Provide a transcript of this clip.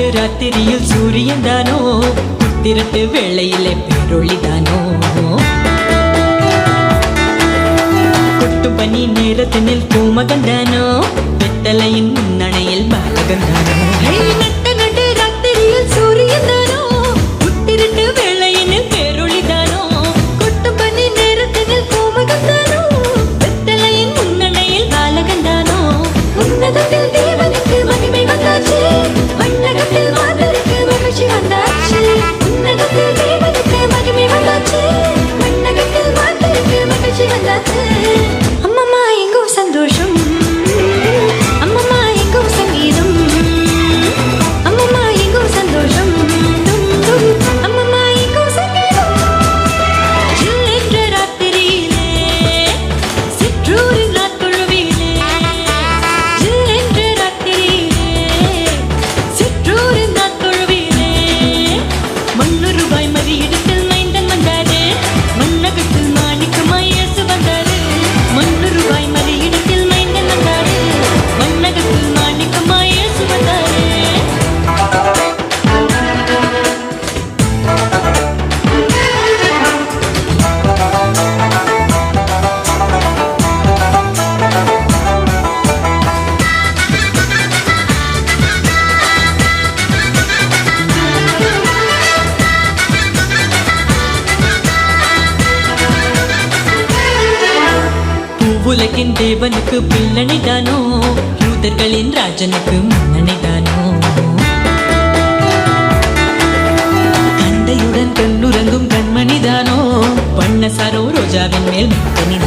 பாட்டு ராத்திரியில் சூரியன் தானோ? புத்திரட்டு வேளையிலே பேரொழி தானோ? கொட்டும் பனி நேரத்தினில் பூமகன் தானோ? வெத்தலையின் முன்னணையில் பாலகன் உலகின் தேவனுக்கு பின்னணிதானோ யூதர்களின் ராஜனுக்கு முன்னணிதானோ தந்தையுடன் கண்ணுறங்கும் கண்மணிதானோ? பண்ண சரோ ரோஜாவின் மேல் முத்தனி